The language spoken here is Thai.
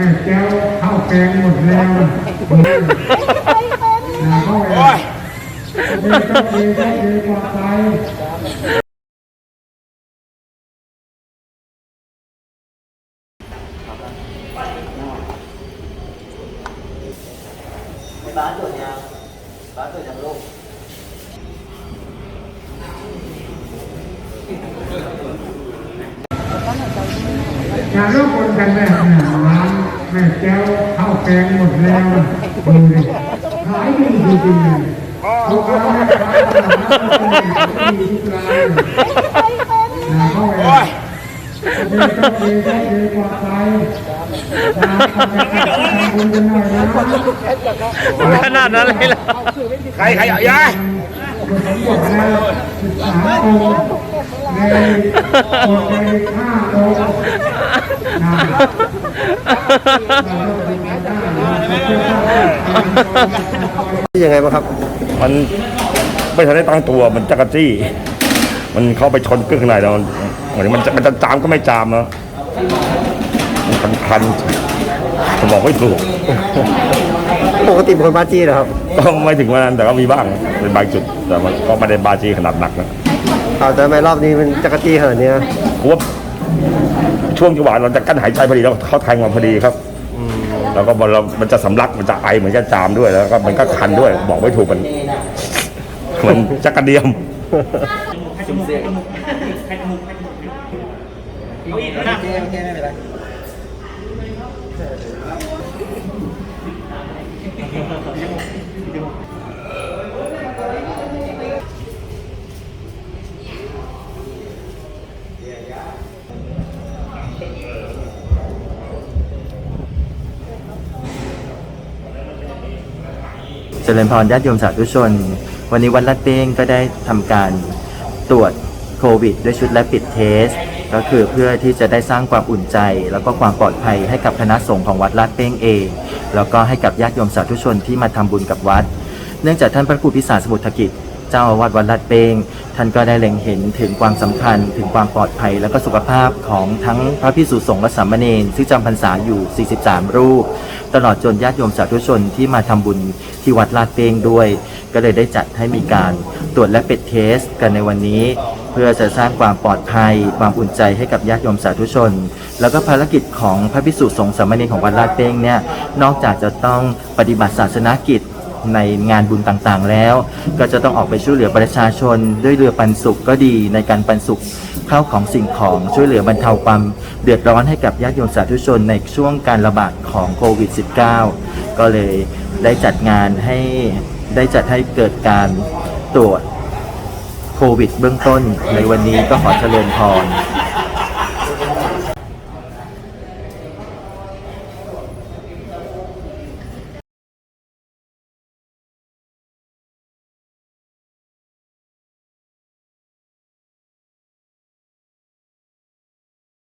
แม่แก้วข้าวแกงหมดแล้วนะเข้าไปโอเคก็ดีก็ดีกว่าไปบ้านตรวจยังบ้านตรวจยังลูกอย่าร่วมคนกันแบบนี้ร้านแม่แก้วข้าวแกงหมดแล้วนะดูดิขายดีจริงๆเลยลูกค้าแม่ค้าตลาดนัดก็เป็นดีทุกรายนะเข้าไปโอเคก็ดีก็ดีกว่าไปนะทำบุญกันหน่อยนะขนาดนั้นเลยล่ะใครใครเอายาบทสมบทแล้วศึกษาโตในบทในห้าโตนะ ยังไงบ้างครับ มันไม่ทันได้ตั้งตัวมันจักรจี้ มันเข้าไปชนเครื่องข้างในแล้วมันเหมือนมันจะมันจะจามก็ไม่จามนะมันคันคันๆผมบอกไม่ถูก ปกติเป็นคนบ้าจี้เหรอครับ ก็ไม่ถึงวันนั้นแต่ก็มีบ้างเป็นบางจุดแต่มันก็ไม่ได้บาจีขนาดหนักนะเอาแต่ทำไมรอบนี้มันจักรจี้ขนาดเนี้ยเพราะว่าช่วงจังหวะเราจะกั้นหายใจพอดีแล้วเขาแทงมาพอดีครับ แล้วก็มันเรามันจะสำลักมันจะไอเหมือนจะจามด้วยแล้วก็มันก็คันด้วย บอกไม่ถูกมันมันจักระเดียมเจริญพรญาติโยมสาธุชน วันนี้วัดลาดเป้งก็ได้ทำการตรวจโควิด ด้วยชุดและปิดเทส ก็คือเพื่อที่จะได้สร้างความอุ่นใจ แล้วก็ความปลอดภัยให้กับคณะสงฆ์ของวัดลาดเป้งเอง แล้วก็ให้กับญาติโยมสาธุชนที่มาทำบุญกับวัด เนื่องจากท่านพระครูพิสารสมุทรกิจ เจ้าอาวาสวัดลาดเป้งท่านก็ได้เล็งเห็นถึงความสำคัญ ถึงความปลอดภัย และก็สุขภาพของทั้งพระพิสุสงฆ์และสามเณรซึ่งจำพรรษาอยู่ 43 รูป ตลอดจนญาติโยมสาธุชนที่มาทำบุญที่วัดลาดเป้งด้วย ก็เลยได้จัดให้มีการตรวจและเป็ดเทสกันในวันนี้ เพื่อจะสร้างความปลอดภัย ความอุ่นใจให้กับญาติโยมสาธุชน แล้วก็ภารกิจของพระพิสุสงฆ์สามเณรของวัดลาดเป้งเนี่ยนอกจากจะต้องปฏิบัติศาสนกิจ ในงานบุญต่างๆ แล้ว ก็จะต้องออกไปช่วยเหลือประชาชน ด้วยเรือปันสุขก็ดีในการปันสุขเข้าวของสิ่งของช่วยเหลือบรรเทาความเดือดร้อนให้กับญาติโยมสาธุชนในช่วงการระบาดของโควิด -19 ก็เลยได้จัดงานให้ได้จัดให้เกิดการตรวจโควิดเบื้องต้นในวันนี้ก็ขอเจริญพร